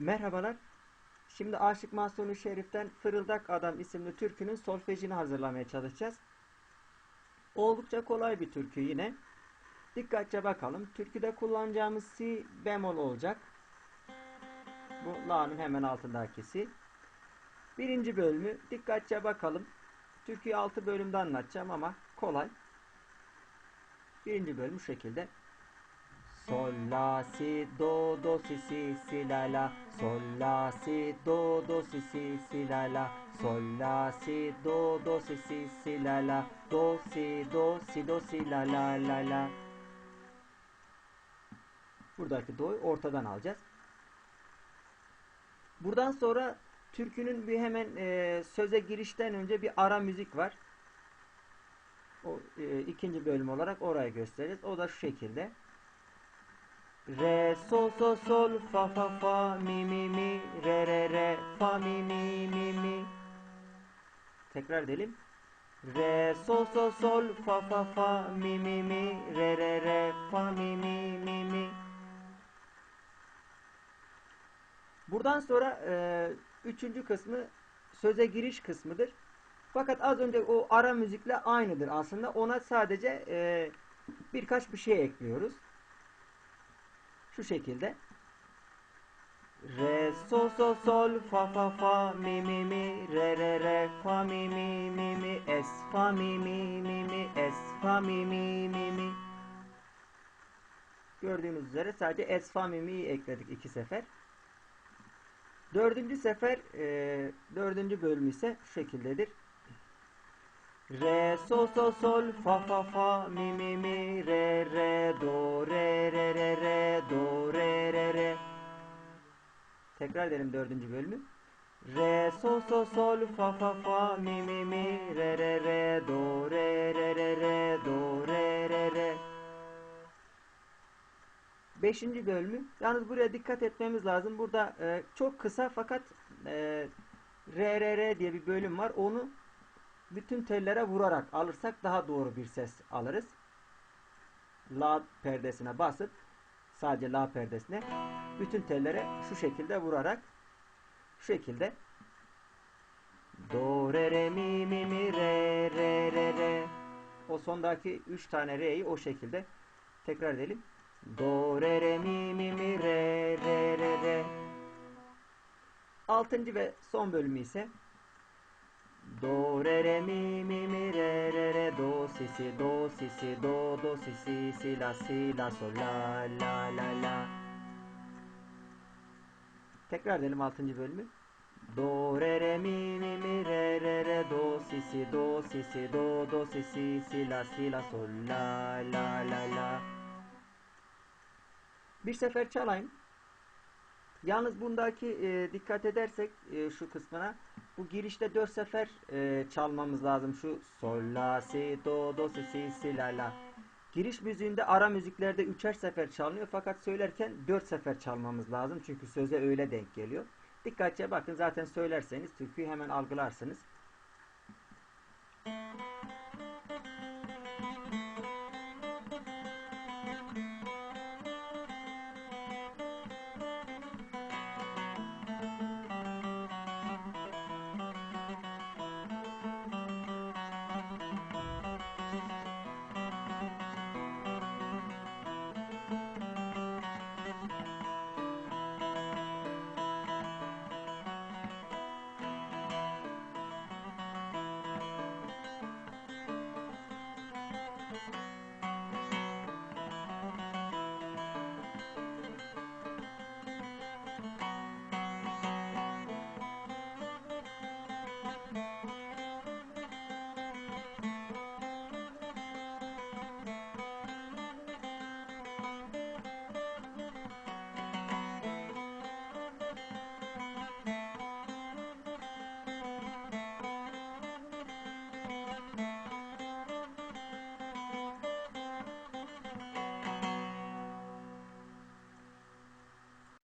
Merhabalar. Şimdi Aşık Mahsuni Şerif'ten Fırıldak Adam isimli türkünün solfejini hazırlamaya çalışacağız. Oldukça kolay bir türkü yine. Dikkatçe bakalım. Türküde kullanacağımız si bemol olacak. Bu la'nın hemen altındaki si. Birinci bölümü dikkatçe bakalım. Türküyü altı bölümde anlatacağım ama kolay. Birinci bölüm şu şekilde. La si do do si si si la la Sol la si do do si si si la la Sol la si do do si si si la la Do si do si do si la la la la Buradaki do'yu ortadan alacağız. Buradan sonra türkünün bir hemen e, söze girişten önce bir ara müzik var. O e, ikinci bölüm olarak orayı göstereceğiz. O da şu şekilde. Re sol sol sol fa fa fa mi mi mi re re re fa mi mi mi mi Tekrar edelim. Re sol sol sol fa fa fa mi mi mi re re re fa mi mi mi mi Buradan sonra e, üçüncü kısmı söze giriş kısmıdır. Fakat az önce o ara müzikle aynıdır aslında. Ona sadece e, birkaç bir şey ekliyoruz. Şu şekilde. Re sol sol sol fa fa fa mi mi mi re re re fa mi mi mi mi es fa mi mi mi mi es fa mi mi mi mi Gördüğünüz üzere sadece es fa mi mi ekledik iki sefer. Dördüncü sefer e, dördüncü bölüm ise şu şekildedir. Re sol sol sol fa fa fa mi mi mi re re do Tekrar edelim dördüncü bölümü. Re sol sol sol fa fa fa mi mi mi re re re do re re re re do re re re Beşinci bölümü. Yalnız buraya dikkat etmemiz lazım. Burada e, çok kısa fakat e, re re re diye bir bölüm var. Onu bütün tellere vurarak alırsak daha doğru bir ses alırız. La perdesine basıp sadece la perdesine bütün tellere şu şekilde vurarak şu şekilde. Do re re mi mi mi re re re re. O sondaki 3 tane re'yi o şekilde tekrar edelim. Do re re mi mi mi re re re re. Altıncı ve son bölümü ise Do re re mi mi mi re do si si do si si do do si si si la si la sol la la la la Tekrar edelim 6. bölümü. Do re re mi mi mi re re re do si si do si si do do si si si la si la sol la la la la Bir sefer çalayım. Yalnız bundaki e, dikkat edersek e, şu kısmına bu girişte 4 sefer e, çalmamız lazım. Şu sol la si do do si si si la la. Giriş müziğinde ara müziklerde üçer sefer çalınıyor fakat söylerken dört sefer çalmamız lazım. Çünkü söze öyle denk geliyor. Dikkatçe bakın zaten söylerseniz türküyü hemen algılarsınız. Müzik